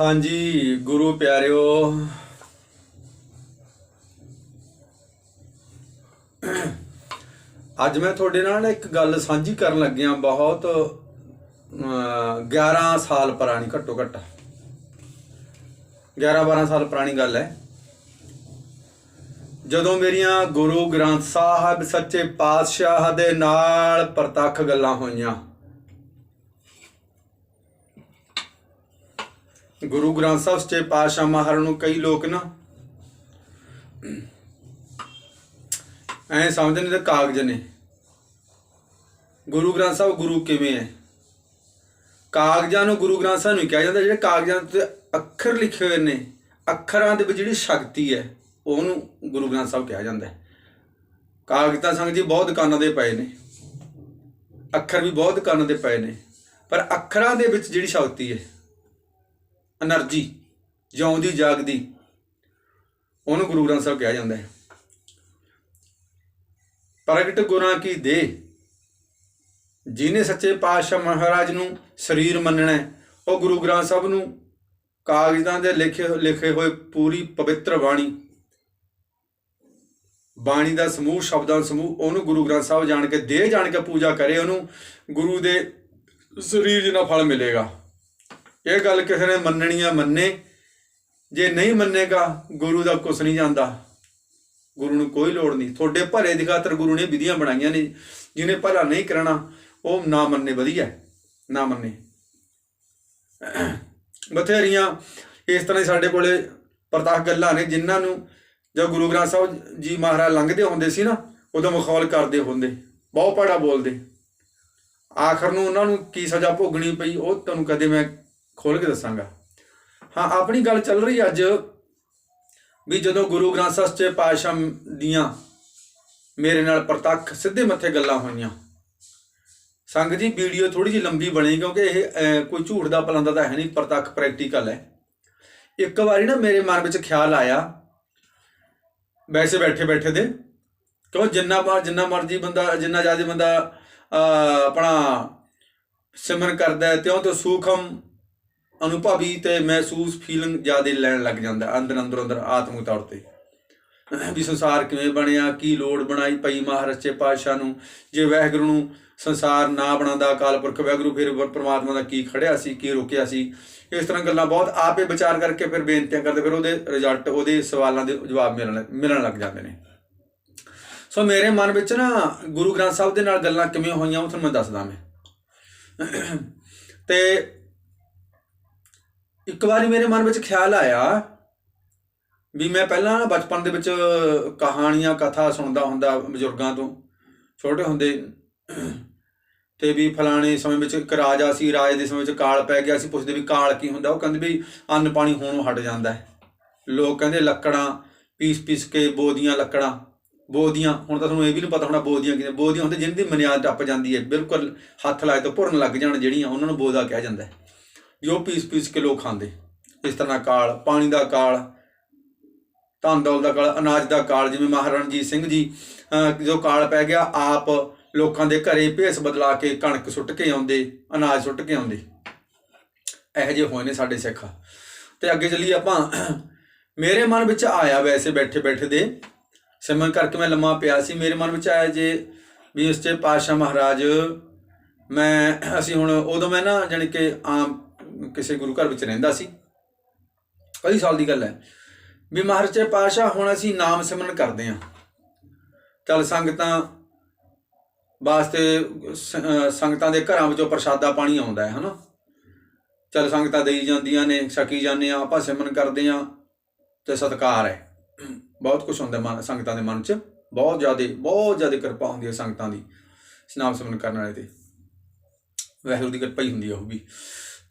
ਹਾਂਜੀ ਗੁਰੂ ਪਿਆਰਿਓ। ਅੱਜ ਮੈਂ ਤੁਹਾਡੇ ਨਾਲ ਇੱਕ ਗੱਲ ਸਾਂਝੀ ਕਰਨ ਲੱਗਿਆ ਬਹੁਤ ਅਮ, 11 ਸਾਲ ਪੁਰਾਣੀ ਘੱਟੋ ਘੱਟ। 11 12 ਸਾਲ ਪੁਰਾਣੀ ਗੱਲ ਹੈ। ਜਦੋਂ ਮੇਰੀਆਂ ਗੁਰੂ ਗ੍ਰੰਥ ਸਾਹਿਬ ਸੱਚੇ ਪਾਤਸ਼ਾਹ ਦੇ ਨਾਲ ਪ੍ਰਤੱਖ ਗੱਲਾਂ ਹੋਈਆਂ ਗੁਰੂ ਗ੍ਰੰਥ ਸਾਹਿਬ ਸੱਚੇ ਪਾਤਸ਼ਾਹ ਮਹਾਰਾਜ ਨੂੰ ਕਈ ਲੋਕ ਨਾ ਐ ਸਮਝਦੇ ਨੇ ਤਾਂ ਕਾਗਜ਼ ਨੇ। ਗੁਰੂ ਗ੍ਰੰਥ ਸਾਹਿਬ ਗੁਰੂ ਕਿਵੇਂ ਹੈ ਕਾਗਜ਼ਾਂ ਨੂੰ ਗੁਰੂ ਗ੍ਰੰਥ ਸਾਹਿਬ ਨਹੀਂ ਕਿਹਾ ਜਾਂਦਾ, ਜਿਹੜੇ ਕਾਗਜ਼ਾਂ ਤੇ ਅੱਖਰ ਲਿਖੇ ਹੋਏ ਨੇ, ਅੱਖਰਾਂ ਦੇ ਵਿੱਚ ਜਿਹੜੀ ਸ਼ਕਤੀ ਹੈ ਉਹਨੂੰ ਗੁਰੂ ਗ੍ਰੰਥ ਸਾਹਿਬ ਕਿਹਾ ਜਾਂਦਾ ਹੈ ਕਾਗਜ਼ ਸੰਗ ਜੀ ਬਹੁਤ ਕੰਨ ਦੇ ਪਏ ਨੇ। ਅੱਖਰ ਵੀ ਬਹੁਤ ਕੰਨ ਦੇ ਪਏ ਨੇ। ਪਰ ਅੱਖਰਾਂ ਦੇ ਵਿੱਚ ਜਿਹੜੀ ਸ਼ਕਤੀ ਹੈ એનર્ਜੀ ਜਿਉਂਦੀ ਜਾਗਦੀ ਉਹਨੂੰ ਗੁਰੂ ਗ੍ਰੰਥ ਸਾਹਿਬ ਕਿਹਾ ਜਾਂਦਾ ਹੈ ਪ੍ਰਗਟ ਗੁਰਾਂ ਕੀ ਦੇ ਜਿਨੇ ਸੱਚੇ ਪਾਤਸ਼ਾਹ ਮਹਾਰਾਜ ਨੂੰ ਸਰੀਰ ਮੰਨਣਾ ਉਹ ਗੁਰੂ ਗ੍ਰੰਥ ਸਾਹਿਬ ਨੂੰ ਕਾਗਜ਼ਾਂ ਦੇ ਲਿਖੇ ਲਿਖੇ ਹੋਏ ਪੂਰੀ ਪਵਿੱਤਰ ਬਾਣੀ ਬਾਣੀ ਦਾ ਸਮੂਹ ਸ਼ਬਦਾਂ ਸਮੂਹ ਉਹਨੂੰ ਗੁਰੂ ਗ੍ਰੰਥ ਸਾਹਿਬ ਜਾਣ ਕੇ ਦੇ ਜਾਣ ਕੇ ਪੂਜਾ ਕਰੇ ਉਹਨੂੰ ਗੁਰੂ ਦੇ ਸਰੀਰ ਜਿਨਾ ਫਲ ਮਿਲੇਗਾ ਇਹ ਗੱਲ ਕਿਸੇ ਨੇ ਮੰਨਣੀ ਆ, ਮੰਨੇ। ਜੇ ਨਹੀਂ ਮੰਨੇਗਾ, ਗੁਰੂ ਦਾ ਕੁਛ ਨਹੀਂ ਜਾਂਦਾ। ਗੁਰੂ ਨੂੰ ਕੋਈ ਲੋੜ ਨਹੀਂ। ਤੁਹਾਡੇ ਭਲੇ ਦੀ ਖਾਤਰ ਗੁਰੂ ਨੇ ਵਿਧੀਆਂ ਬਣਾਈਆਂ ਨੇ, ਜਿਹਨੇ ਭਲਾ ਨਹੀਂ ਕਰਨਾ, ਉਹ ਨਾ ਮੰਨੇ, ਵਧੀਆ। ਨਾ ਮੰਨੇ। ਬਥੇਰੀਆਂ ਇਸ ਤਰ੍ਹਾਂ ਸਾਡੇ ਕੋਲੇ ਪ੍ਰਤਾਖ ਗੱਲਾਂ ਨੇ, ਜਿਨ੍ਹਾਂ ਨੂੰ ਜਦ ਗੁਰੂ ਗ੍ਰੰਥ ਸਾਹਿਬ ਜੀ ਮਹਾਰਾਜ ਲੰਘਦੇ ਹੁੰਦੇ ਸੀ ਨਾ, ਉਦੋਂ ਮਖੌਲ ਕਰਦੇ ਹੁੰਦੇ। ਬਹੁਤ ਪੜਾ ਬੋਲਦੇ। ਆਖਰ ਨੂੰ ਉਹਨਾਂ ਨੂੰ ਕੀ ਸਜ਼ਾ ਭੋਗਣੀ ਪਈ, ਉਹ ਤੁਹਾਨੂੰ ਕਦੇ ਮੈਂ ਖੋਲ ਕੇ ਦੱਸਾਂਗਾ। ਹਾਂ, ਆਪਣੀ ਗੱਲ ਚੱਲ ਰਹੀ ਅੱਜ ਵੀ ਜਦੋਂ ਗੁਰੂ ਗ੍ਰੰਥ ਸਾਹਿਬ ਸੱਚੇ ਪਾਤਸ਼ਾਹ ਦੀਆਂ ਮੇਰੇ ਨਾਲ ਪ੍ਰਤੱਖ ਸਿੱਧੇ ਮੱਥੇ ਗੱਲਾਂ ਹੋਈਆਂ। ਸੰਗ ਜੀ, ਵੀਡੀਓ ਥੋੜੀ ਜਿਹੀ ਲੰਬੀ ਬਣੀ ਕਿਉਂਕਿ ਇਹ ਕੋਈ ਝੂਠ ਦਾ ਪਲੰਦਾ ਤਾਂ ਹੈ ਨਹੀਂ, ਪ੍ਰਤੱਖ ਪ੍ਰੈਕਟੀਕਲ ਹੈ। ਇੱਕ ਵਾਰੀ ਨਾ ਮੇਰੇ ਮਨ ਵਿੱਚ ਖਿਆਲ ਆਇਆ, ਵੈਸੇ ਬੈਠੇ ਬੈਠੇ ਦੇ, ਕਿਉਂ ਜਿੰਨਾ ਬਾਰ ਜਿੰਨਾ ਮਰਜ਼ੀ ਬੰਦਾ, ਜਿੰਨਾ ਜ਼ਿਆਦਾ ਬੰਦਾ ਆਪਣਾ ਸਿਮਰਨ ਕਰਦਾ ਹੈ, ਤਿਉਂ ਤੋਂ ਸੂਖਮ ਅਨੁਭਵੀ ਤੇ ਮਹਿਸੂਸ ਫੀਲਿੰਗ ਜ਼ਿਆਦਾ ਲੈਣ ਲੱਗ ਜਾਂਦਾ, ਅੰਦਰ ਅੰਦਰ ਅੰਦਰ ਆਤਮਿਕ ਤੌਰ ਤੇ। ਵੀ ਸੰਸਾਰ ਕਿਵੇਂ ਬਣਿਆ, ਕੀ ਲੋੜ ਬਣਾਈ ਪਈ ਮਹਾਰਾਜੇ ਸੱਚੇ ਪਾਤਸ਼ਾਹ ਨੂੰ? ਜੇ ਵਾਹਿਗੁਰੂ ਨੂੰ ਸੰਸਾਰ ਨਾ ਬਣਾਉਂਦਾ, ਅਕਾਲ ਪੁਰਖ ਵਹਿਗੁਰੂ ਫਿਰ ਪਰਮਾਤਮਾ ਦਾ ਕੀ ਖੜਿਆ ਸੀ, ਕੀ ਰੋਕਿਆ ਸੀ? ਇਸ ਤਰ੍ਹਾਂ ਗੱਲਾਂ ਬਹੁਤ ਆਪੇ ਵਿਚਾਰ ਕਰਕੇ ਫਿਰ ਬੇਨਤੀਆਂ ਕਰਦੇ, ਫਿਰ ਉਹਦੇ ਰਿਜ਼ਲਟ ਉਹਦੇ ਸਵਾਲਾਂ ਦੇ ਜਵਾਬ ਮਿਲਣ ਮਿਲਣ ਲੱਗ ਜਾਂਦੇ ਨੇ। ਸੋ ਮੇਰੇ ਮਨ ਵਿੱਚ ਨਾ ਗੁਰੂ ਗ੍ਰੰਥ ਸਾਹਿਬ ਦੇ ਨਾਲ ਗੱਲਾਂ ਕਿਵੇਂ ਹੋਈਆਂ, ਉਹ ਤੁਹਾਨੂੰ ਮੈਂ ਦੱਸਦਾ ਮੈਂ। ਤੇ ਇੱਕ ਵਾਰੀ ਮੇਰੇ ਮਨ ਵਿੱਚ ਖਿਆਲ ਆਇਆ ਵੀ ਮੈਂ ਪਹਿਲਾਂ ਬਚਪਨ ਦੇ ਵਿੱਚ ਕਹਾਣੀਆਂ, ਕਥਾ ਸੁਣਦਾ ਹੁੰਦਾ ਬਜ਼ੁਰਗਾਂ ਤੋਂ, ਛੋਟੇ ਹੁੰਦੇ। ਤੇ ਵੀ ਫਲਾਣੇ ਸਮੇਂ ਵਿੱਚ ਇੱਕ ਰਾਜਾ ਸੀ, ਰਾਜੇ ਦੇ ਸਮੇਂ ਵਿੱਚ ਕਾਲ ਪੈ ਗਿਆ ਸੀ, ਪੁੱਛਦੇ ਵੀ ਕਾਲ ਕੀ ਹੁੰਦਾ? ਉਹ ਕਹਿੰਦੇ ਵੀ ਅੰਨ ਪਾਣੀ ਹੋਣੋਂ ਹਟ ਜਾਂਦਾ ਹੈ। ਲੋਕ ਕਹਿੰਦੇ ਲੱਕੜਾਂ, ਪੀਸ ਪੀਸ ਕੇ ਬੋਦੀਆਂ ਲੱਕੜਾਂ, ਬੋਦੀਆਂ, ਹੁਣ ਤਾਂ ਤੁਹਾਨੂੰ ਇਹ ਵੀ ਨਹੀਂ ਪਤਾ ਹੋਣਾ ਬੋਦੀਆਂ ਕਿਵੇਂ, ਬੋਦੀਆਂ ਹੁੰਦੇ ਜਿਨ੍ਹਾਂ ਦੀ ਮਨਿਆਦ ਟੱਪ ਜਾਂਦੀ ਹੈ, ਬਿਲਕੁਲ ਹੱਥ ਲਾਏ ਤੋਂ ਭੁਰਨ ਲੱਗ ਜਾਣ ਜਿਹੜੀਆਂ ਉਹਨਾਂ ਨੂੰ ਬੋਦਾ ਕਿਹਾ ਜਾਂਦਾ ਹੈ। ਜੋ ਪੀਸ ਪੀਸ ਕੇ ਲੋਕ ਖਾਂਦੇ। ਇਸ ਤਰ੍ਹਾਂ ਕਾਲ, ਪਾਣੀ ਦਾ ਕਾਲ, ਧਨ ਦੌਲ ਦਾ ਕਾਲ, ਅਨਾਜ ਦਾ ਕਾਲ, ਜਿਵੇਂ ਮਹਾਰਾਣਾ ਰਣਜੀਤ ਸਿੰਘ ਜੀ ਜੋ ਕਾਲ ਪੈ ਗਿਆ, ਆਪ ਲੋਕਾਂ ਦੇ ਘਰੇ ਭੇਸ ਬਦਲਾ ਕੇ ਕਣਕ ਸੁੱਟ ਕੇ ਆਉਂਦੇ, ਅਨਾਜ ਸੁੱਟ ਕੇ ਆਉਂਦੇ। ਇਹੋ ਜਿਹੇ ਹੋਏ ਨੇ ਸਾਡੇ ਸਿੱਖ। ਤੇ ਅੱਗੇ ਚੱਲੀਏ ਆਪਾਂ। ਮੇਰੇ ਮਨ ਵਿੱਚ ਆਇਆ ਵੈਸੇ ਬੈਠੇ ਬੈਠੇ ਦੇ। ਸਿਮਰਨ ਕਰਕੇ ਮੈਂ ਲੰਮਾ ਪਿਆ ਸੀ। ਮੇਰੇ ਮਨ ਵਿੱਚ ਆਇਆ ਜੇ ਵੀ ਉਸ ਤੇ ਪਾਤਸ਼ਾਹ ਮਹਾਰਾਜ, ਮੈਂ, ਅਸੀਂ ਹੁਣ ਉਦੋਂ ਮੈਂ ਨਾ ਜਾਣੀ ਕਿ ਆਮ ਕਿਸੇ ਗੁਰੂ ਘਰ ਵਿੱਚ ਰਹਿੰਦਾ ਸੀ। ਕਈ ਸਾਲ ਦੀ ਗੱਲ ਹੈ। ਵੀ ਮਹਾਰਾਜ ਤੇ ਪਾਤਸ਼ਾਹ, ਹੁਣ ਅਸੀਂ ਨਾਮ ਸਿਮਰਨ ਕਰਦੇ ਹਾਂ। ਚੱਲ ਸੰਗਤਾਂ ਵਾਸਤੇ ਸੰਗਤਾਂ ਦੇ ਘਰਾਂ ਵਿੱਚੋਂ ਪ੍ਰਸ਼ਾਦਾ ਪਾਣੀ ਆਉਂਦਾ ਹੈ, ਹਨਾ? ਚੱਲ ਸੰਗਤਾਂ ਦੇਈ ਜਾਂਦੀਆਂ ਨੇ, ਛਕੀ ਜਾਂਦੇ ਆ ਆਪਾਂ ਸਿਮਰਨ ਕਰਦੇ ਆ ਤੇ ਸਤਕਾਰ ਹੈ। ਬਹੁਤ ਕੁਝ ਹੁੰਦਾ ਮਨ, ਸੰਗਤਾਂ ਦੇ ਮਨ 'ਚ। ਬਹੁਤ ਜ਼ਿਆਦਾ ਬਹੁਤ ਜ਼ਿਆਦਾ ਕਿਰਪਾ ਹੁੰਦੀ ਹੈ ਸੰਗਤਾਂ ਦੀ, ਨਾਮ ਸਿਮਰਨ ਕਰਨ ਵਾਲੇ ਤੇ। ਵਾਹਿਗੁਰੂ ਦੀ ਕਿਰਪਾ ਹੀ ਹੁੰਦੀ ਹੈ ਉਹ ਵੀ।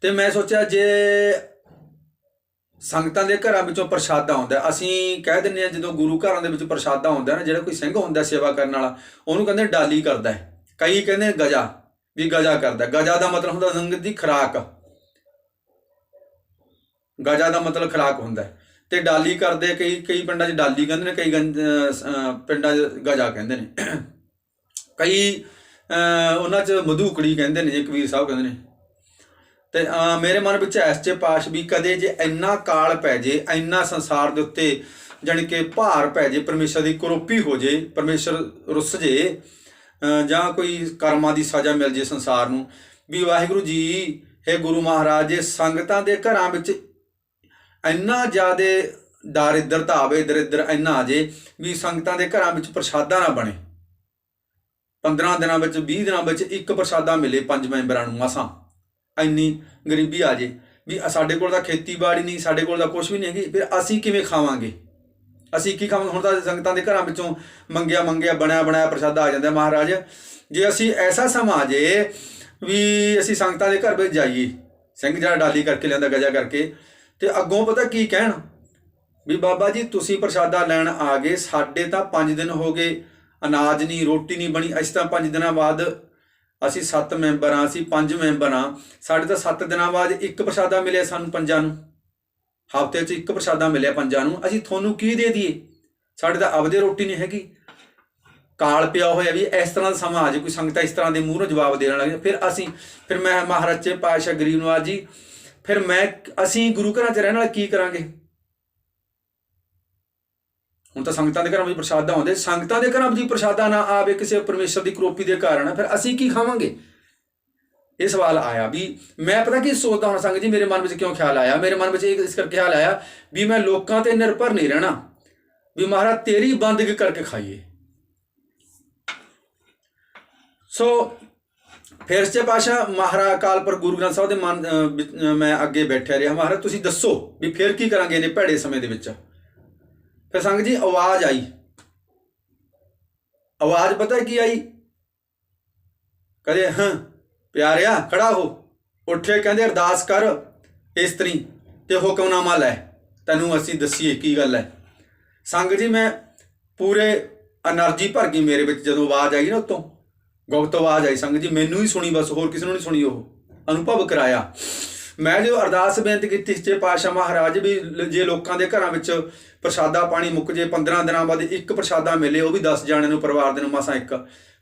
ਤੇ ਮੈਂ ਸੋਚਿਆ ਜੇ ਸੰਗਤਾਂ ਦੇ ਘਰਾਂ ਵਿੱਚੋਂ ਪ੍ਰਸ਼ਾਦਾ ਆਉਂਦਾ, ਅਸੀਂ ਕਹਿ ਦਿੰਦੇ ਆ ਜਦੋਂ ਗੁਰੂ ਘਰਾਂ ਦੇ ਵਿੱਚ ਪ੍ਰਸ਼ਾਦਾ ਹੁੰਦਾ ਨਾ, ਜਿਹੜਾ ਕੋਈ ਸਿੰਘ ਹੁੰਦਾ ਸੇਵਾ ਕਰਨ ਵਾਲਾ, ਉਹਨੂੰ ਕਹਿੰਦੇ ਡਾਲੀ ਕਰਦਾ ਕਈ ਕਹਿੰਦੇ ਗਜਾ, ਵੀ ਗਜਾ ਕਰਦਾ। ਗਜਾ ਦਾ ਮਤਲਬ ਹੁੰਦਾ ਸੰਗਤ ਦੀ ਖਰਾਕ। ਗਜਾ ਦਾ ਮਤਲਬ ਖਰਾਕ ਹੁੰਦਾ ਹੈ। ਤੇ ਡਾਲੀ ਕਰਦੇ, ਕਈ ਕਈ ਪਿੰਡਾਂ 'ਚ ਡਾਲੀ ਕਹਿੰਦੇ ਨੇ, ਕਈ ਗੰਜ- ਪਿੰਡਾਂ 'ਚ ਗਜਾ ਕਹਿੰਦੇ ਨੇ। ਕਈ ਉਹਨਾਂ 'ਚ ਮਧੂਕੜੀ ਕਹਿੰਦੇ ਨੇ ਜੇ ਕਬੀਰ ਸਾਹਿਬ ਕਹਿੰਦੇ ਨੇ। ਤੇ ਮੇਰੇ ਮਨ ਵਿੱਚ ਐਸ ਚ ਪਾਸ਼ ਵੀ ਕਦੇ ਜੇ ਇੰਨਾ ਕਾਲ ਪੈ ਜੇ, ਇੰਨਾ ਸੰਸਾਰ ਦੇ ਉੱਤੇ ਜਾਣੀ ਕਿ ਭਾਰ ਪੈ ਜੇ, ਪਰਮੇਸ਼ਰ ਦੀ ਕਰੋਪੀ ਹੋ ਜੇ, ਪਰਮੇਸ਼ਰ ਰੁੱਸ ਜੇ ਜਾਂ ਕੋਈ ਕਰਮਾਂ ਦੀ ਸਜ਼ਾ ਮਿਲ ਜੇ ਸੰਸਾਰ ਨੂੰ, ਵੀ ਵਾਹਿਗੁਰੂ ਜੀ, ਹੈ ਗੁਰੂ ਮਹਾਰਾਜ, ਜੇ ਸੰਗਤਾਂ ਦੇ ਘਰਾਂ ਵਿੱਚ ਇੰਨਾ ਜ਼ਿਆਦੇ ਦਾਰਿਦਰਤਾ ਇੱਧਰ ਇੱਧਰ ਇੰਨਾ ਆ ਜੇ, ਵੀ ਸੰਗਤਾਂ ਦੇ ਘਰਾਂ ਵਿੱਚ ਪ੍ਰਸ਼ਾਦਾ ਨਾ ਬਣੇ। 15 ਦਿਨਾਂ ਵਿੱਚ 20 ਦਿਨਾਂ ਵਿੱਚ ਇੱਕ ਪ੍ਰਸ਼ਾਦਾ ਮਿਲੇ ਪੰਜ ਮੈਂਬਰਾਂ ਨੂੰ, ਮਸਾਂ। ਇੰਨੀ ਗਰੀਬੀ ਆ ਜੇ ਵੀ ਸਾਡੇ ਕੋਲ ਤਾਂ ਖੇਤੀਬਾੜੀ ਨਹੀਂ, ਸਾਡੇ ਕੋਲ ਤਾਂ ਕੁਝ ਵੀ ਨਹੀਂ ਹੈਗੀ, ਫਿਰ ਅਸੀਂ ਕਿਵੇਂ ਖਾਵਾਂਗੇ? ਅਸੀਂ ਕੀ ਖਾਵਾਂਗੇ? ਹੁਣ ਤਾਂ ਸੰਗਤਾਂ ਦੇ ਘਰਾਂ ਵਿੱਚੋਂ ਮੰਗਿਆ ਮੰਗਿਆ, ਬਣਿਆ ਬਣਾਇਆ ਪ੍ਰਸ਼ਾਦਾ ਆ ਜਾਂਦਾ ਮਹਾਰਾਜ। ਜੇ ਅਸੀਂ ਐਸਾ ਸਮਾਂ ਆ ਜੇ ਵੀ ਅਸੀਂ ਸੰਗਤਾਂ ਦੇ ਘਰ ਵਿੱਚ ਜਾਈਏ, ਸਿੰਘ ਜਿਹੜਾ ਡਾਲੀ ਕਰਕੇ ਲਿਆਂਦਾ ਗਜਾ ਕਰਕੇ, ਤੇ ਅੱਗੋਂ ਪਤਾ ਕੀ ਕਹਿਣ? ਵੀ ਬਾਬਾ ਜੀ, ਤੁਸੀਂ ਪ੍ਰਸ਼ਾਦਾ ਲੈਣ ਆ ਗਏ, ਸਾਡੇ ਤਾਂ 5 ਦਿਨ ਹੋ ਗਏ, ਅਨਾਜ ਨਹੀਂ, ਰੋਟੀ ਨਹੀਂ ਬਣੀ, ਅਸੀਂ ਤਾਂ 5 ਦਿਨਾਂ ਬਾਅਦ ਅਸੀਂ 7 ਮੈਂਬਰ ਆ ਅਸੀਂ 5 ਮੈਂਬਰ ਆ ਸਾਡੇ ਤਾਂ 7 ਦਿਨਾਂ ਬਾਅਦ ਇੱਕ ਪ੍ਰਸ਼ਾਦਾ ਮਿਲਿਆ ਸਾਨੂੰ ਪੰਜਾਂ ਨੂੰ। ਹਫ਼ਤੇ 'ਚ ਇੱਕ ਪ੍ਰਸ਼ਾਦਾ ਮਿਲਿਆ ਪੰਜਾਂ ਨੂੰ। ਅਸੀਂ ਤੁਹਾਨੂੰ ਕੀ ਦੇ ਦਈਏ? ਸਾਡੇ ਤਾਂ ਆਪਦੇ ਰੋਟੀ ਨਹੀਂ ਹੈਗੀ। ਕਾਲ ਪਿਆ ਹੋਇਆ ਵੀ ਇਸ ਤਰ੍ਹਾਂ ਦਾ ਸਮਾਂ ਆ ਜੇ ਕੋਈ ਸੰਗਤਾਂ ਇਸ ਤਰ੍ਹਾਂ ਦੇ ਮੂੰਹ ਨੂੰ ਜਵਾਬ ਦੇਣ ਲੱਗੇ ਫਿਰ ਅਸੀਂ, ਫਿਰ ਮੈਂ ਮਹਾਰਾਜ ਚ ਪਾਸ਼ਾ ਗਰੀਬ ਨਵਾਜ ਜੀ, ਫਿਰ ਮੈਂ, ਅਸੀਂ ਗੁਰੂ ਘਰਾਂ 'ਚ ਰਹਿਣ ਨਾਲ ਕੀ ਕਰਾਂਗੇ? ਹੁਣ ਤਾਂ ਸੰਗਤਾਂ ਦੇ ਘਰਾਂ ਵਿੱਚ ਪ੍ਰਸ਼ਾਦਾ ਆਉਂਦੇ ਸੰਗਤਾਂ ਦੇ ਘਰਾਂ ਵਿੱਚ ਪ੍ਰਸ਼ਾਦਾ ਨਾ ਆਵੇ, ਕਿਸੇ ਪਰਮੇਸ਼ਰ ਦੀ ਕਰੋਪੀ ਦੇ ਕਾਰਨ, ਫਿਰ ਅਸੀਂ ਕੀ ਖਾਵਾਂਗੇ? ਇਹ ਸਵਾਲ ਆਇਆ ਵੀ ਮੈਂ ਪਤਾ ਕੀ ਸੋਚਦਾ ਹਾਂ ਸੰਗਤ ਜੀ, ਮੇਰੇ ਮਨ ਵਿੱਚ ਕਿਉਂ ਖਿਆਲ ਆਇਆ? ਮੇਰੇ ਮਨ ਵਿੱਚ ਇਹ, ਇਸ ਕਰਕੇ ਖਿਆਲ ਆਇਆ ਵੀ ਮੈਂ ਲੋਕਾਂ ਤੇ ਨਿਰਭਰ ਨਹੀਂ ਰਹਿਣਾ, ਵੀ ਮਹਾਰਾਜ ਤੇਰੀ ਬੰਦਗੀ ਕਰਕੇ ਖਾਈਏ। ਸੋ ਫਿਰ ਸੱਚੇ ਪਾਸ਼ਾ ਮਹਾਰਾ ਅਕਾਲ ਪਰ ਗੁਰੂ ਗ੍ਰੰਥ ਸਾਹਿਬ ਦੇ ਮਨ ਮੈਂ ਅੱਗੇ ਬੈਠਿਆ ਰਿਹਾ। ਮਹਾਰਾਜ, ਤੁਸੀਂ ਦੱਸੋ ਵੀ ਫਿਰ ਕੀ ਕਰਾਂਗੇ ਇਹਨੇ ਭੈੜੇ ਸਮੇਂ ਦੇ ਵਿੱਚ? ਫਿਰ ਸੰਗ ਜੀ, ਆਵਾਜ਼ ਆਈ। ਆਵਾਜ਼ ਪਤਾ ਕੀ ਆਈ? ਕਹਦੇ, ਹਾਂ, ਪਿਆਰਿਆ, ਖੜਾ ਹੋ। ਉੱਠੇ, ਕਹਿੰਦੇ, ਅਰਦਾਸ ਕਰ ਇਸਤਰੀ ਤੇ ਹੁਕਮਨਾਮਾ ਲੈ। ਤੈਨੂੰ ਅਸੀਂ ਦਸੀਏ ਕੀ ਗੱਲ ਹੈ। ਸੰਗ ਜੀ, ਮੈਂ ਪੂਰੇ એનર્ਜੀ ਭਰ ਗਈ ਮੇਰੇ ਵਿੱਚ। ਜਦੋਂ ਆਵਾਜ਼ ਆਈ ਨਾ ਉਤੋਂ, ਗੁਪਤ ਆਵਾਜ਼ ਆਈ ਸੰਗ ਜੀ, ਮੈਨੂੰ ਹੀ ਸੁਣੀ ਬਸ, ਹੋਰ ਕਿਸੇ ਨੂੰ ਨਹੀਂ ਸੁਣੀ ਉਹ। ਅਨੁਭਵ ਕਰਾਇਆ। ਮੈਂ ਜੋ ਅਰਦਾਸ ਬੇਨਤੀ ਕੀਤੀ ਸੱਚੇ ਪਾਤਸ਼ਾਹ ਮਹਾਰਾਜ ਵੀ ਜੇ ਲੋਕਾਂ ਦੇ ਘਰਾਂ ਵਿੱਚ ਪ੍ਰਸ਼ਾਦਾ ਪਾਣੀ ਮੁੱਕ ਜੇ 15 ਦਿਨਾਂ ਬਾਅਦ ਇੱਕ ਪ੍ਰਸ਼ਾਦਾ ਮਿਲੇ, ਉਹ ਵੀ 10 ਜਾਣਿਆਂ ਨੂੰ, ਪਰਿਵਾਰ ਦੇ ਨੂੰ, ਮਸਾਂ ਇੱਕ।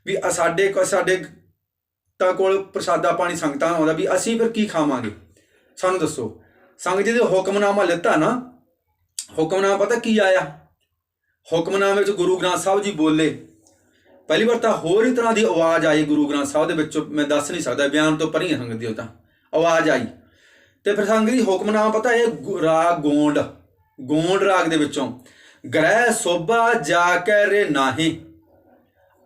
ਵੀ ਸਾਡੇ ਸਾਡੇ ਤਾਂ ਕੋਲ ਪ੍ਰਸ਼ਾਦਾ ਪਾਣੀ ਸੰਗਤਾਂ ਦਾ ਆਉਂਦਾ ਵੀ ਅਸੀਂ ਫਿਰ ਕੀ ਖਾਵਾਂਗੇ? ਸਾਨੂੰ ਦੱਸੋ। ਸੰਗਤ ਜੀ ਦੇ ਹੁਕਮਨਾਮਾ ਲਿੱਤਾ ਨਾ। ਹੁਕਮਨਾਮਾ ਪਤਾ ਕੀ ਆਇਆ? ਹੁਕਮਨਾਮੇ ਵਿੱਚ ਗੁਰੂ ਗ੍ਰੰਥ ਸਾਹਿਬ ਜੀ ਬੋਲੇ, ਪਹਿਲੀ ਵਾਰ ਤਾਂ ਹੋਰ ਹੀ ਤਰ੍ਹਾਂ ਦੀ ਆਵਾਜ਼ ਆਈ ਗੁਰੂ ਗ੍ਰੰਥ ਸਾਹਿਬ ਦੇ ਵਿੱਚੋਂ, ਮੈਂ ਦੱਸ ਨਹੀਂ ਸਕਦਾ, ਬਿਆਨ ਤੋਂ ਪਰੀ ਸੰਗਤ ਦੀ ਉਹ ਤਾਂ। ਆਵਾਜ਼ ਆਈ। ਤੇ ਫਿਰ ਸੰਗਤ ਜੀ ਪਤਾ ਇਹ ਰਾਗ ਗੋਂਡ ਗੋਂਡ ਰਾਗ ਦੇ ਵਿੱਚੋਂ। ਗ੍ਰਹਿ ਸੋਭਾ ਜਾ ਕੇ ਰੇ ਨਾਹੀ,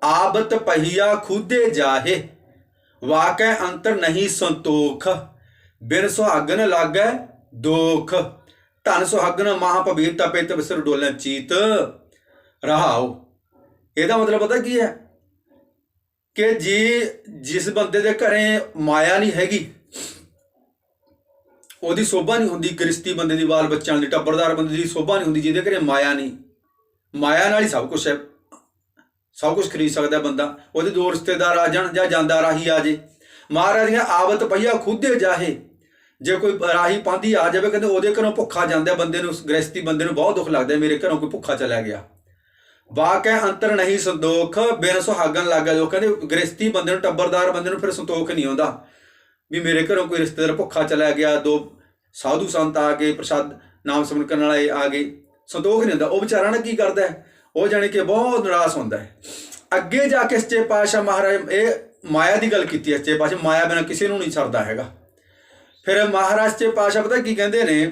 ਆਬਤ ਪਹੀਆ ਖੁਦੇ ਜਾਹੇ, ਵਾਕੈ ਅੰਤਰ ਨਹੀਂ ਸੰਤੋਖ, ਬਿਨ ਸੁਹਾਗਨ ਲਾਗੈ ਦੋਖ, ਧਨ ਸੁਹਾਗਨ ਮਹਾਪਵੀਰ ਤਪੇ ਤਪਸਰ ਡੋਲੈ ਚੀਤ। ਰਹਾਓ ਇਹਦਾ ਮਤਲਬ ਪਤਾ ਕੀ ਹੈ? ਕਿ ਜੀ, ਜਿਸ ਬੰਦੇ ਦੇ ਘਰੇ ਮਾਇਆ ਨਹੀਂ ਹੈਗੀ ਉਹਦੀ ਸੋਭਾ ਨਹੀਂ ਹੁੰਦੀ ਗ੍ਰਸਤੀ ਬੰਦੇ ਦੀ, ਬਾਲ ਬੱਚਿਆਂ ਦੀ ਟੱਬਰਦਾਰ ਬੰਦੇ ਦੀ ਸੋਭਾ ਨਹੀਂ ਹੁੰਦੀ ਜਿਹਦੇ ਘਰੇ ਮਾਇਆ ਨਹੀਂ। ਮਾਇਆ ਨਾਲ ਹੀ ਸਭ ਕੁਝ ਹੈ। ਸਭ ਕੁਝ ਖਰੀਦ ਸਕਦਾ ਬੰਦਾ। ਉਹਦੇ ਦੋ ਰਿਸ਼ਤੇਦਾਰ ਆ ਜਾਣ ਜਾਂ ਜਾਂਦਾ, ਰਾਹੀ ਆ ਜੇ। ਮਹਾਰਾਜ ਦੀਆਂ ਆਵਤ ਪਈਆ ਖੁੱਦੇ ਜਾਹੇ। ਜੇ ਕੋਈ ਰਾਹੀ ਪਾਂਦੀ ਆ ਜਾਵੇ, ਕਹਿੰਦੇ ਉਹਦੇ ਘਰੋਂ ਭੁੱਖਾ ਜਾਂਦਾ ਬੰਦੇ ਨੂੰ ਗ੍ਰਸਤੀ ਬੰਦੇ ਨੂੰ ਬਹੁਤ ਦੁੱਖ ਲੱਗਦਾ ਮੇਰੇ ਘਰੋਂ ਕੋਈ ਭੁੱਖਾ ਚਲਾ ਗਿਆ। ਵਾਕੈ ਅੰਤਰ ਨਹੀਂ ਸੰਤੋਖ, ਬਿਨ ਸੁਹਾਗਣ ਲੱਗਾ ਜੋ ਕਹਿੰਦੇ ਗ੍ਰਸਤੀ ਬੰਦੇ ਨੂੰ, ਟੱਬਰਦਾਰ ਬੰਦੇ ਨੂੰ ਫਿਰ ਸੰਤੋਖ ਨਹੀਂ ਆਉਂਦਾ। ਵੀ ਮੇਰੇ ਘਰੋਂ ਕੋਈ ਰਿਸ਼ਤੇਦਾਰ ਭੁੱਖਾ ਚਲਾ ਗਿਆ, ਦੋ ਸਾਧੂ ਸੰਤ ਆ ਗਏ, ਪ੍ਰਸ਼ਾਦ ਨਾਮ ਸਿਮਰਨ ਕਰਨ ਵਾਲੇ ਆ ਗਏ। ਸੰਤੋਖ ਨਹੀਂ ਹੁੰਦਾ, ਉਹ ਵਿਚਾਰਾ ਨਾ ਕੀ ਕਰਦਾ ਉਹ ਜਾਣੀ ਕਿ ਬਹੁਤ ਨਿਰਾਸ਼ ਹੁੰਦਾ ਹੈ। ਅੱਗੇ ਜਾ ਕੇ ਸੱਚੇ ਪਾਤਸ਼ਾਹ ਮਹਾਰਾਜ, ਇਹ ਮਾਇਆ ਦੀ ਗੱਲ ਕੀਤੀ ਹੈ, ਸੱਚੇ ਪਾਤਸ਼ਾਹ, ਮਾਇਆ ਬਿਨਾਂ ਕਿਸੇ ਨੂੰ ਨਹੀਂ ਸਰਦਾ ਹੈਗਾ। ਫਿਰ ਮਹਾਰਾਜ ਸੱਚੇ ਪਾਤਸ਼ਾਹ ਪਤਾ ਕੀ ਕਹਿੰਦੇ ਨੇ?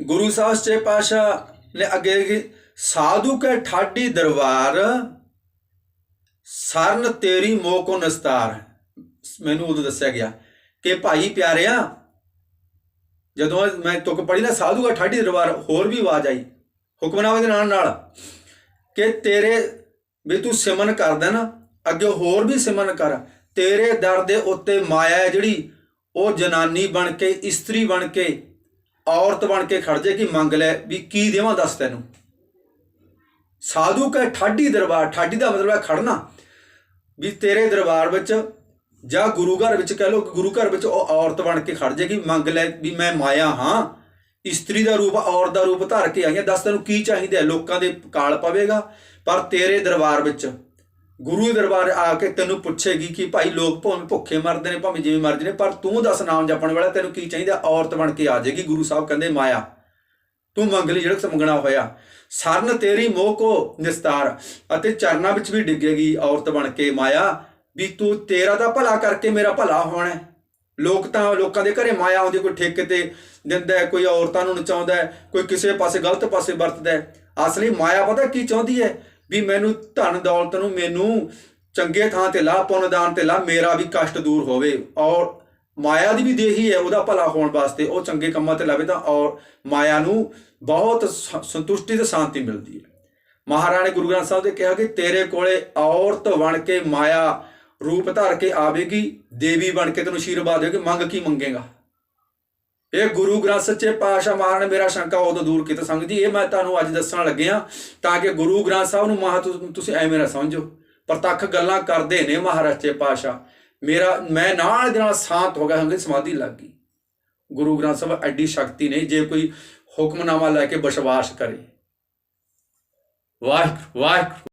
ਗੁਰੂ ਸਾਹਿਬ ਸੱਚੇ ਪਾਤਸ਼ਾਹ ਨੇ ਅੱਗੇ ਸਾਧੂ ਕੈ ਠਾਡੀ ਦਰਬਾਰ, ਸਰਨ ਤੇਰੀ ਮੋਹ ਕੋ ਨਸਤਾਰ ਮੈਨੂੰ ਉਦੋਂ ਦੱਸਿਆ ਗਿਆ ਕਿ ਭਾਈ ਪਿਆਰਿਆ, ਜਦੋਂ ਮੈਂ ਤੁਕ ਪੜੀ ਨਾ ਸਾਧੂ ਕਾ ਠਾਡੀ ਦਰਬਾਰ, ਹੋਰ ਵੀ ਆਵਾਜ਼ ਆਈ। ਹੁਕਮਨਾਮੇ ਦੇ ਨਾਲ ਨਾਲ ਕਿ ਤੇਰੇ ਵੀ ਤੂੰ ਸਿਮਨ ਕਰਦਾ ਨਾ ਅੱਗੇ ਹੋਰ ਵੀ ਸਿਮਨ ਕਰ। ਤੇਰੇ ਦਰ ਦੇ ਉੱਤੇ ਮਾਇਆ ਹੈ ਜਿਹੜੀ, ਉਹ ਜਨਾਨੀ ਬਣ ਕੇ, ਇਸਤਰੀ ਬਣ ਕੇ, ਔਰਤ ਬਣ ਕੇ ਖੜ ਜੇ ਕਿ ਮੰਗ ਲੈ ਵੀ ਕੀ ਦੇਵਾਂ ਦੱਸ ਤੈਨੂੰ। ਸਾਧੂ ਕਾ ਠਾਡੀ ਦਰਬਾਰ, ਠਾਡੀ ਦਾ ਮਤਲਬ ਹੈ ਖੜਨਾ। ਵੀ ਤੇਰੇ ਦਰਬਾਰ ਵਿੱਚ ਜਾਂ ਗੁਰੂ ਘਰ ਵਿੱਚ ਕਹਿ ਲੋ ਕਿ ਗੁਰੂ ਘਰ ਵਿੱਚ ਉਹ ਔਰਤ ਬਣ ਕੇ ਖੜ ਜੇਗੀ ਮੰਗ ਲੈ ਵੀ ਮੈਂ ਮਾਇਆ ਹਾਂ, ਇਸਤਰੀ ਦਾ ਰੂਪ, ਔਰਤ ਦਾ ਰੂਪ ਧਾਰ ਕੇ ਆਈਆਂ, ਦੱਸ ਤੈਨੂੰ ਕੀ ਚਾਹੀਦਾ ਹੈ? ਲੋਕਾਂ ਦੇ ਕਾਲ ਪਵੇਗਾ, ਪਰ ਤੇਰੇ ਦਰਬਾਰ ਵਿੱਚ, ਗੁਰੂ ਦੇ ਦਰਬਾਰ ਆ ਕੇ ਤੈਨੂੰ ਪੁੱਛੇਗੀ ਕਿ ਭਾਈ ਲੋਕ ਭਾਵੇਂ ਭੁੱਖੇ ਮਰਦੇ ਨੇ, ਭਾਵੇਂ ਜਿਵੇਂ ਮਰਦੇ ਨੇ, ਪਰ ਤੂੰ ਦੱਸ ਨਾਮ ਜਪਣ ਵਾਲਾ, ਤੈਨੂੰ ਕੀ ਚਾਹੀਦਾ? ਔਰਤ ਬਣ ਕੇ ਆ ਜਾਏਗੀ ਗੁਰੂ ਸਾਹਿਬ ਕਹਿੰਦੇ ਮਾਇਆ। ਤੂੰ ਮੰਗ ਲਈ ਜਿਹੜਾ ਕੁਛ ਮੰਗਣਾ ਹੋਇਆ। ਸਰਨ ਤੇਰੀ ਮੋਹ ਕੋ ਨਿਸਤਾਰ, ਅਤੇ ਚਰਨਾਂ ਵਿੱਚ ਵੀ ਡਿੱਗੇਗੀ ਔਰਤ ਬਣ ਕੇ ਮਾਇਆ। ਵੀ ਤੂੰ ਤੇਰਾ ਦਾ ਭਲਾ ਕਰਕੇ ਮੇਰਾ ਭਲਾ ਹੋਣਾ ਲੋਕ ਤਾਂ ਲੋਕਾਂ ਦੇ ਘਰੇ ਮਾਇਆ ਆਉਂਦੀ ਕੋਈ ਠੇਕੇ ਤੇ ਦਿੰਦਾ ਹੈ, ਕੋਈ ਔਰਤਾਂ ਨੂੰ ਨਚਾਉਂਦਾ ਹੈ, ਕੋਈ ਕਿਸੇ ਪਾਸੇ ਗਲਤ ਪਾਸੇ ਵਰਤਦਾ ਹੈ। ਅਸਲੀ ਮਾਇਆ ਪਤਾ ਕੀ ਚਾਹੁੰਦੀ ਹੈ? ਵੀ ਮੈਨੂੰ ਧਨ ਦੌਲਤ ਨੂੰ ਮੈਨੂੰ ਚੰਗੇ ਥਾਂ ਤੇ ਲਾ ਪੁੰਨਦਾਨ ਤੇ ਲਾ ਮੇਰਾ ਵੀ ਕਸ਼ਟ ਦੂਰ ਹੋਵੇ। ਔਰ ਮਾਇਆ ਦੀ ਵੀ ਦੇਹੀ ਹੈ ਉਹਦਾ ਭਲਾ ਹੋਣ ਵਾਸਤੇ ਉਹ ਚੰਗੇ ਕੰਮਾਂ ਤੇ ਲਾਵੇ ਤਾਂ ਔਰ ਮਾਇਆ ਨੂੰ ਬਹੁਤ ਸੰਤੁਸ਼ਟੀ ਤੇ ਸ਼ਾਂਤੀ ਮਿਲਦੀ ਹੈ। ਮਹਾਰਾਣੇ ਗੁਰੂ ਗ੍ਰੰਥ ਸਾਹਿਬ ਦੇ ਕਿਹਾ ਕਿ ਤੇਰੇ ਕੋਲੇ ਔਰਤ ਬਣ ਕੇ ਮਾਇਆ ਰੂਪ ਧਾਰ ਕੇ ਆਵੇਗੀ, ਦੇਵੀ ਬਣ ਕੇ ਤੈਨੂੰ ਆਸ਼ੀਰਵਾਦ ਦੇਵੇਗੀ ਮੰਗ ਕੀ ਮੰਗੇਗਾ? ਇਹ ਗੁਰੂ ਗ੍ਰੰਥ ਸੱਚੇ ਪਾਤਸ਼ਾਹ ਮਹਾਰਾਜ ਮੇਰਾ ਸ਼ੰਕਾ ਉਦੋਂ ਦੂਰ ਕੀਤਾ। ਸੰਗਤ ਜੀ, ਇਹ ਮੈਂ ਤੁਹਾਨੂੰ ਅੱਜ ਦੱਸਣ ਲੱਗਿਆ ਤਾਂ ਕਿ ਗੁਰੂ ਗ੍ਰੰਥ ਸਾਹਿਬ ਨੂੰ ਮਹਾ ਤੁਸੀਂ ਐਵੇਂ ਨਾ ਸਮਝੋ। ਪ੍ਰਤੱਖ ਗੱਲਾਂ ਕਰਦੇ ਨੇ ਮਹਾਰਾਜੇ ਸੱਚੇ ਪਾਤਸ਼ਾਹ। ਮੇਰਾ, ਮੈਂ ਨਾਲ ਦੇ ਨਾਲ ਸ਼ਾਂਤ ਹੋ ਗਿਆ, ਸੰਗਤ ਸਮਾਧੀ ਲੱਗ ਗਈ। ਗੁਰੂ ਗ੍ਰੰਥ ਸਾਹਿਬ ਐਡੀ ਸ਼ਕਤੀ ਨਹੀਂ ਜੇ ਕੋਈ ਹੁਕਮਨਾਮਾ ਲੈ ਕੇ ਵਿਸ਼ਵਾਸ ਕਰੇ। ਵਾਹਿਗੁਰੂ ਵਾਹਿਗੁਰੂ।